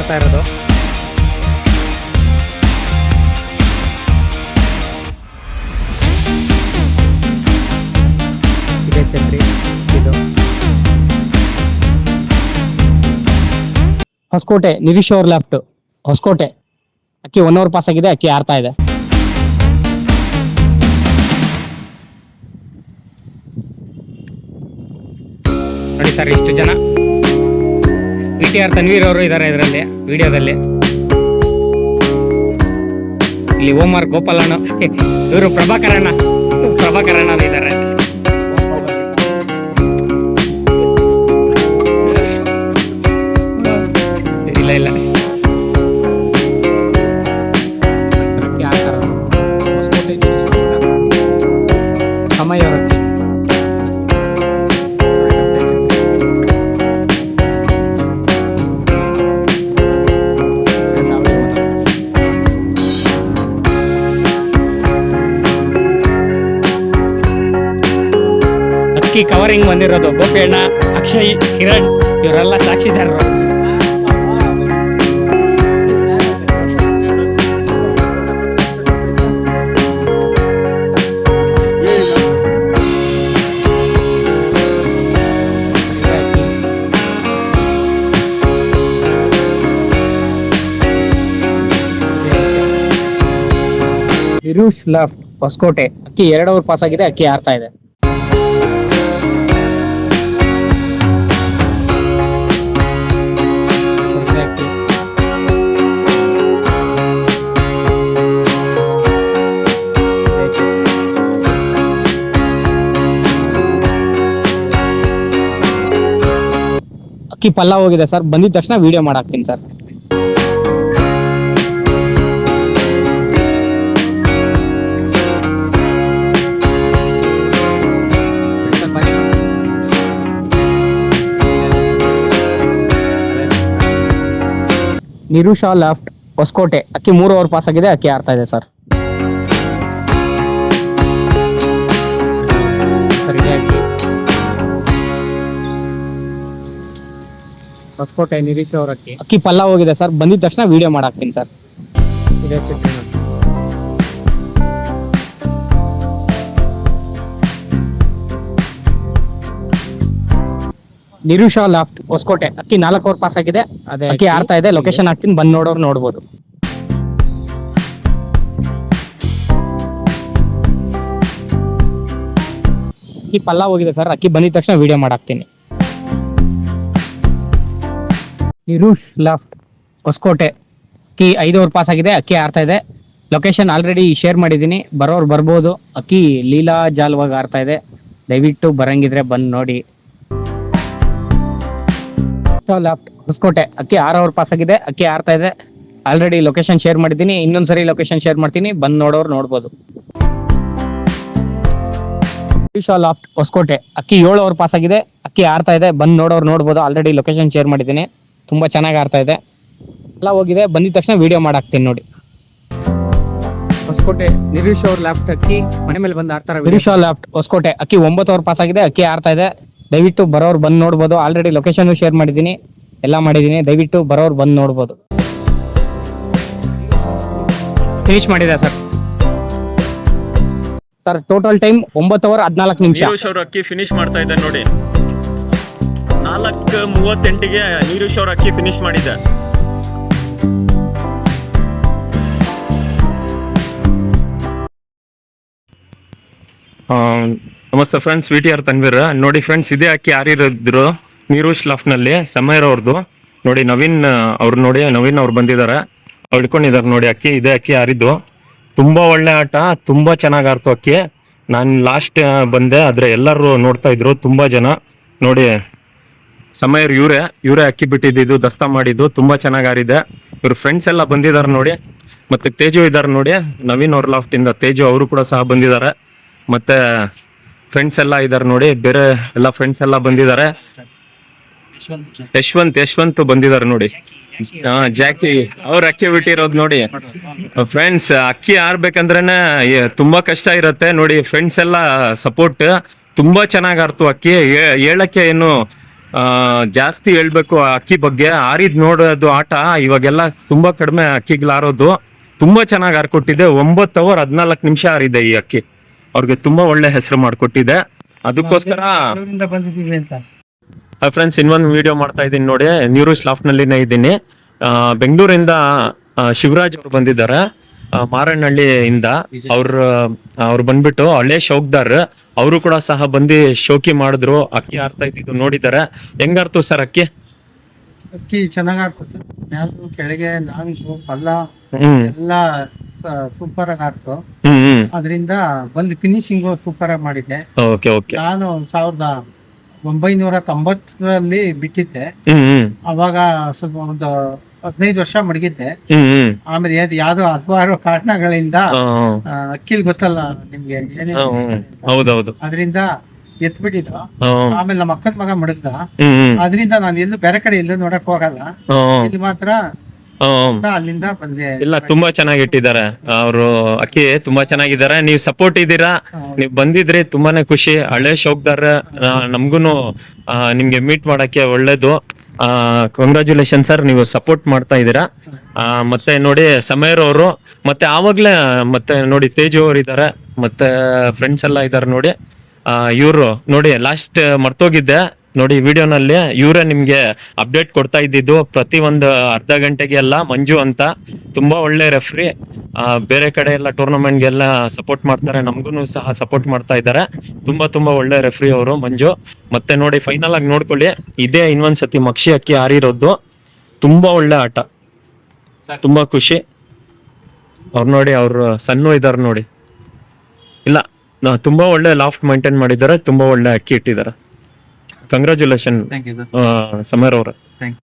ಹಾಡ್ತಾ ಇರೋದು. ಇದೆ ಇದು. ಹೊಸಕೋಟೆ, ನಿರೀಶ್ ಅವ್ರ ಲೆಫ್ಟ್ ಹೊಸಕೋಟೆ. ಅಕ್ಕಿ ಒನ್ ಅವರ್ ಪಾಸ್ ಆಗಿದೆ, ಅಕ್ಕಿ ಆರ್ತಾ ಇದೆ. ನೋಡಿ ಸರ್ ಇಷ್ಟು ಜನ. ಟಿ ಆರ್ ತನ್ವೀರ್ ಅವರು ಇದ್ದಾರೆ ಇದರಲ್ಲಿ ವಿಡಿಯೋದಲ್ಲಿ. ಇಲ್ಲಿ ಓಮರ್ ಗೋಪಾಲಣ್ಣ ಇವರು ಪ್ರಭಾಕರಣ್ಣ ಪ್ರಭಾಕರಣ್ಣ ಇದ್ದಾರೆ ಅಕ್ಕಿ ಕವರಿಂಗ್ ಬಂದಿರೋದು. ಗೋಪಿಯಣ್ಣ, ಅಕ್ಷಯ್, ಕಿರಣ್, ಇವರೆಲ್ಲ ಸಾಕ್ಷಿದಾರರು. ಲೆಫ್ಟ್ ಹೊಸಕೋಟೆ. ಅಕ್ಕಿ ಎರಡು ಅವರ್ ಪಾಸ್ ಆಗಿದೆ ಅಕ್ಕಿ ಆರ್ತಾ ಇದೆ. ಅಕ್ಕಿ ಪಲ್ಲ ಹೋಗಿದೆ ಸರ್. ಬಂದಿದ ತಕ್ಷಣ ವಿಡಿಯೋ ಮಾಡಾಕ್ತೀನಿ ಸರ್. ನಿರುಷಾ ಲೆಫ್ಟ್ ಹೊಸಕೋಟೆ. ಅಕ್ಕಿ ಮೂರು ಓವರ್ ಪಾಸ್ ಆಗಿದೆ, ಅಕ್ಕಿ ಆಡ್ತಾ ಇದೆ ಸರ್. ಹೊಸಕೋಟೆ ನಿರೀಶ್ ಅವ್ರ ಅಕ್ಕಿ ಅಕ್ಕಿ ಪಲ್ಲ ಹೋಗಿದೆ ಸರ್. ಬಂದಿದ ತಕ್ಷಣ ವಿಡಿಯೋ ಮಾಡಾಕ್ತೀನಿ ಸರ್. ಇದೇ ನಿರುಷಾ ಲಾಫ್ಟ್ ಹೊಸಕೋಟೆ. ಅಕ್ಕಿ ನಾಲ್ಕು ಅವರ್ ಪಾಸ್ ಆಗಿದೆ. ಅದೇ ಅಕ್ಕಿ ಆಡ್ತಾ ಇದೆ. ಲೊಕೇಶನ್ ಹಾಕ್ತೀನಿ. ಬಂದ್ ನೋಡೋರು ನೋಡ್ಬೋದು. ಅಕ್ಕಿ ಪಲ್ಲ ಹೋಗಿದೆ ಸರ್. ಅಕ್ಕಿ ಬಂದಿದ ತಕ್ಷಣ ವಿಡಿಯೋ ಮಾಡಾಕ್ತೀನಿ. ನಿರುಷ್ ಲಾಫ್ಟ್ ಹೊಸಕೋಟೆ ಅಕ್ಕಿ ಐದು ಓವರ್ ಪಾಸ್ ಆಗಿದೆ, ಅಕ್ಕಿ ಆಡ್ತಾ ಇದೆ. ಲೊಕೇಶನ್ ಆಲ್ರೆಡಿ ಶೇರ್ ಮಾಡಿದ್ದೀನಿ. ಬರೋರು ಬರ್ಬೋದು. ಅಕ್ಕಿ ಲೀಲಾ ಜಾಲ್ವಾಗ ಆಡ್ತಾ ಇದೆ. ದಯವಿಟ್ಟು ಬರಂಗಿದ್ರೆ ಬಂದು ನೋಡಿ. ಲೆಫ್ಟ್ ಹೊಸಕೋಟೆ ಅಕ್ಕಿ ಆರು ಅವರ್ ಪಾಸ್ ಆಗಿದೆ, ಅಕ್ಕಿ ಆರ್ತಾ ಇದೆ. ಆಲ್ರೆಡಿ ಲೊಕೇಶನ್ ಶೇರ್ ಮಾಡಿದ್ದೀನಿ. ಇನ್ನೊಂದ್ಸರಿ ಲೊಕೇಶನ್ ಶೇರ್ ಮಾಡ್ತೀನಿ. ಬಂದ್ ನೋಡೋರು ನೋಡ್ಬೋದು. ಲಾಫ್ಟ್ ಹೊಸಕೋಟೆ ಅಕ್ಕಿ ಏಳು ಅವರ್ ಪಾಸ್ ಆಗಿದೆ, ಅಕ್ಕಿ ಆರ್ತಾ ಇದೆ. ಬಂದ್ ನೋಡೋರು ನೋಡ್ಬೋದು. ಆಲ್ರೆಡಿ ಲೊಕೇಶನ್ ಶೇರ್ ಮಾಡಿದ್ದೀನಿ. ತುಂಬಾ ಚೆನ್ನಾಗಿ ಆಡ್ತಾ ಇದೆ. ಎಲ್ಲ ಹೋಗಿದೆ ಬಂದಿದ ತಕ್ಷಣ ವಿಡಿಯೋ ಮಾಡಾಕ್ತೀನಿ ನೋಡಿ. ಹೊಸಕೋಟೆ ನಿರೀಶ್ ಅವ್ರ ಲ್ಯಾಫ್ಟ್ ಅಕ್ಕಿ ಮನೆ ಮೇಲೆ ಬಂದು ಆಡ್ತಾರೆ ನಿರೀಶ್ ಅವ್ರ ಲ್ಯಾಫ್ಟ್ ಹೊಸಕೋಟೆ. ಅಕ್ಕಿ ಒಂಬತ್ತು ಅವರ್ ಪಾಸ್ ಆಗಿದೆ ಅಕ್ಕಿ ಆಡ್ತಾ ಇದೆ. ದಯವಿಟ್ಟು ಬರೋರು ಬಂದು ನೋಡ್ಬೋದು. ಆಲ್ರೆಡಿ ಲೊಕೇಶನ್ ಶೇರ್ ಮಾಡಿದ್ದೀನಿ. ಎಲ್ಲ ಮಾಡಿದ್ದೀನಿ. ದಯವಿಟ್ಟು ಬರೋರು ಬಂದು ನೋಡ್ಬೋದು. ಫಿನಿಶ್ ಮಾಡಿದೆ ಸರ್ ಸರ್ ಟೋಟಲ್ ಟೈಮ್ ಒಂಬತ್ತು ಅವರ್ ಹದಿನಾಲ್ಕು ನಿಮಿಷ. ಅವ್ರ ಅಕ್ಕಿ ಫಿನಿಶ್ ಮಾಡ್ತಾ ಇದ್ದಾರೆ ನೋಡಿ. ನಾಲ್ಕು ಮೂವತ್ತೆಂಟಿಗೆ ನೀರು ಅವ್ರ ಅಕ್ಕಿ ಫಿನಿಶ್ ಮಾಡಿದೆ ನಮಸ್ತೆ friends V T R Tanveer ನೋಡಿ ಫ್ರೆಂಡ್ಸ್ ಇದೇ ಅಕ್ಕಿ ಯಾರಿರೋದ್ರು ನೀರುಶ್ನಲ್ಲಿ ಸಮೀರ್ ಅವ್ರದ್ದು ನೋಡಿ ನವೀನ್ ಅವ್ರು ನೋಡಿ, ನವೀನ್ ಅವ್ರು ಬಂದಿದ್ದಾರೆ. ಅವ್ರು ಇಟ್ಕೊಂಡಿದ್ದಾರೆ ನೋಡಿ ಅಕ್ಕಿ, ಇದೇ ಅಕ್ಕಿ ಯಾರಿದ್ದು. ತುಂಬ ಒಳ್ಳೆ ಆಟ, ತುಂಬ ಚೆನ್ನಾಗಿ ಆಡ್ತು ಅಕ್ಕಿ. ನಾನು ಲಾಸ್ಟ್ ಬಂದೆ, ಆದರೆ ಎಲ್ಲರೂ ನೋಡ್ತಾ ಇದ್ರು, ತುಂಬ ಜನ. ನೋಡಿ ಸಮಯರ್ ಇವರೇ ಇವರೇ ಅಕ್ಕಿ ಬಿಟ್ಟಿದ್ದು ದಸ್ತ ಮಾಡಿದ್ದು, ತುಂಬಾ ಚೆನ್ನಾಗಿ ಆರಿದೆ ಇವ್ರ ಫ್ರೆಂಡ್ಸ್ ಎಲ್ಲ ಬಂದಿದ್ದಾರೆ ನೋಡಿ. ಮತ್ತೆ ತೇಜು ಇದ್ದಾರೆ ನೋಡಿ. ನವೀನ್ ಅವ್ರ ಲಾಫ್ಟ್ ಇಂದ ತೇಜು ಅವರು ಕೂಡ ಸಹ ಬಂದಿದ್ದಾರೆ ಮತ್ತೆ ಫ್ರೆಂಡ್ಸ್ ಎಲ್ಲ ಇದ್ದಾರೆ ನೋಡಿ. ಬೇರೆ ಎಲ್ಲ ಫ್ರೆಂಡ್ಸ್ ಎಲ್ಲ ಬಂದಿದ್ದಾರೆ ಯಶವಂತ್ ಯಶವಂತ್ ಬಂದಿದ್ದಾರೆ ನೋಡಿ. ಹಾ, ಜಾಕಿ ಅವ್ರ ಅಕ್ಕಿ ಬಿಟ್ಟಿರೋದು ನೋಡಿ. ಫ್ರೆಂಡ್ಸ್ ಅಕ್ಕಿ ಆರ್ಬೇಕಂದ್ರೇನೆ ತುಂಬಾ ಕಷ್ಟ ಇರುತ್ತೆ ನೋಡಿ. ಫ್ರೆಂಡ್ಸ್ ಎಲ್ಲ ಸಪೋರ್ಟ್ ತುಂಬಾ ಚೆನ್ನಾಗಿ ಆರ್ತು ಅಕ್ಕಿ. ಹೇಳಕ್ಕೆ ಏನು ಜಾಸ್ತಿ ಹೇಳ್ಬೇಕು ಆ ಅಕ್ಕಿ ಬಗ್ಗೆ. ಆರಿದ್ ನೋಡೋದು ಆಟ. ಇವಾಗೆಲ್ಲ ತುಂಬಾ ಕಡಿಮೆ ಅಕ್ಕಿಗಳಾರೋದು ತುಂಬಾ ಚೆನ್ನಾಗಿ ಆರ್ಕೊಟ್ಟಿದೆ. ಒಂಬತ್ತು ಅವರ್ ಹದಿನಾಲ್ಕು ನಿಮಿಷ ಆರಿದೆ ಈ ಅಕ್ಕಿ. ಅವ್ರಿಗೆ ತುಂಬಾ ಒಳ್ಳೆ ಹೆಸರು ಮಾಡಿಕೊಟ್ಟಿದೆ. ಅದಕ್ಕೋಸ್ಕರ ಫ್ರೆಂಡ್ಸ್ ಇನ್ನೊಂದು ವಿಡಿಯೋ ಮಾಡ್ತಾ ಇದ್ದೀನಿ ನೋಡಿ. ನ್ಯೂರು ಸ್ಲಾಫ್ ನಲ್ಲಿನೆ ಇದ್ದೀನಿ. ಆ, ಬೆಂಗಳೂರಿಂದ ಶಿವರಾಜ್ ಅವರು ಬಂದಿದ್ದಾರೆ. ಇಂದ ಅವ್ರ ಅವ್ರು ಬಂದ್ಬಿಟ್ಟು ಹಳೆ ಶೌಕ್ದಾರ್ ಅವರು ಕೂಡ ಸಹ ಬಂದು ಶೋಕಿ ಮಾಡಿದ್ರು. ಅಕ್ಕಿ ಆರ್ತಾ ಇದ್ದಿದ್ದು ನೋಡಿದ್ದಾರೆ. ಹೆಂಗಾರ್ತು ಸರ್ ಅಕ್ಕಿ? ಅಕ್ಕಿ ಚೆನ್ನಾಗ್ ಆಗ್ತದೆ ಯಾವ್ದು ಕೆಳಗೆ ನಾಂಗು ಪಲ್ಲ ಎಲ್ಲ ಸೂಪರ್ ಆಗಿ ಆಗ್ತು ಅದರಿಂದ ಬಂದು ಫಿನಿಶಿಂಗ್ ಸೂಪರ್ ಆಗಿ ಮಾಡಿದ್ದೆ. Okay okay. ನಾನು ಸಾವಿರದ ಒಂಬೈನೂರ ತೊಂಬತ್ತರಲ್ಲಿ ಬಿಟ್ಟಿದ್ದೆ ಅವಾಗ ಸ್ವಲ್ಪ ಒಂದು ಹದಿನೈದು ವರ್ಷ ಮಡಗಿದ್ದೆ. ಆಮೇಲೆ ಯಾವ್ದು ಯಾವ್ದೋ ಹಲವಾರು ಕಾರಣಗಳಿಂದ ಅಕ್ಕಿಲ್ ಗೊತ್ತಲ್ಲ ನಿಮ್ಗೆ. ಹೌದೌದು. ಅದರಿಂದ ಎತ್ಬಿಟ್ಟಿದ್ದು. ಆಮೇಲೆ ನಮ್ಮ ಅಕ್ಕದ ಮಗ ಮಡಗ್ದ. ಅದರಿಂದ ನಾನು ಎಲ್ಲೂ ಬೇರೆ ಕಡೆ ಎಲ್ಲೂ ನೋಡಕ್ ಹೋಗಲ್ಲ. ಇಲ್ಲಿ ಮಾತ್ರ ಅಲ್ಲಿಂದ ಬಂದೆ ಇಲ್ಲ ತುಂಬಾ ಚೆನ್ನಾಗಿ ಇಟ್ಟಿದ್ದಾರೆ. ಅವರು ಅಕ್ಕಿ ತುಂಬಾ ಚೆನ್ನಾಗಿದ್ದಾರೆ. ನೀವು ಸಪೋರ್ಟ್ ಇದ್ದೀರಾ? ನೀವು ಬಂದಿದ್ರಿ ತುಂಬಾನೇ ಖುಷಿ. ಹಳೆ ಶೋಕ್ದಾರ ನಮ್ಗೂನು ನಿಮ್ಗೆ ಮೀಟ್ ಮಾಡಕ್ಕೆ ಒಳ್ಳೇದು. ಕಂಗ್ರಾಚುಲೇಷನ್ ಸರ್ ನೀವು ಸಪೋರ್ಟ್ ಮಾಡ್ತಾ ಇದ್ದೀರಾ. ಆ, ಮತ್ತೆ ನೋಡಿ ಸಮೀರ್ ಅವರು ಮತ್ತೆ ಆವಾಗ್ಲೇ ಮತ್ತೆ ನೋಡಿ ತೇಜು ಅವರು ಇದ್ದಾರೆ. ಮತ್ತೆ ಫ್ರೆಂಡ್ಸ್ ಎಲ್ಲ ಇದ್ದಾರೆ ನೋಡಿ. ಇವರು ನೋಡಿ ಲಾಸ್ಟ್ ಮರ್ತೋಗಿದ್ದೆ. ನೋಡಿ ವಿಡಿಯೋನಲ್ಲಿ ಇವರೇ ನಿಮಗೆ ಅಪ್ಡೇಟ್ ಕೊಡ್ತಾ ಇದ್ದಿದ್ದು ಪ್ರತಿ ಒಂದು ಅರ್ಧ ಗಂಟೆಗೆ ಎಲ್ಲ ಮಂಜು ಅಂತ ತುಂಬಾ ಒಳ್ಳೆ ರೆಫ್ರಿ ಬೇರೆ ಕಡೆ ಎಲ್ಲ ಟೂರ್ನಮೆಂಟ್ಗೆಲ್ಲ ಸಪೋರ್ಟ್ ಮಾಡ್ತಾರೆ ನಮಗೂ ಸಹ ಸಪೋರ್ಟ್ ಮಾಡ್ತಾ ಇದ್ದಾರೆ. ತುಂಬಾ ತುಂಬಾ ಒಳ್ಳೆ ರೆಫ್ರಿ ಅವರು, ಮಂಜು. ಮತ್ತೆ ನೋಡಿ ಫೈನಲ್ ಆಗಿ ನೋಡ್ಕೊಳ್ಳಿ. ಇದೇ ಇನ್ನೊಂದ್ಸತಿ ಮಕ್ಷಿ ಅಕ್ಕಿ ಆರಿರೋದು ತುಂಬಾ ಒಳ್ಳೆ ಆಟ. ತುಂಬಾ ಖುಷಿ. ಅವ್ರು ನೋಡಿ, ಅವರು ಸಣ್ಣ ಇದ್ದಾರೆ ನೋಡಿ. ಇಲ್ಲ ತುಂಬಾ ಒಳ್ಳೆ ಲಾಫ್ಟ್ ಮೈಂಟೈನ್ ಮಾಡಿದ್ದಾರೆ, ತುಂಬಾ ಒಳ್ಳೆ ಅಕ್ಕಿ ಇಟ್ಟಿದ್ದಾರೆ. Congratulation thank you sir Sameer ಅವ್ರೆ ಥ್ಯಾಂಕ್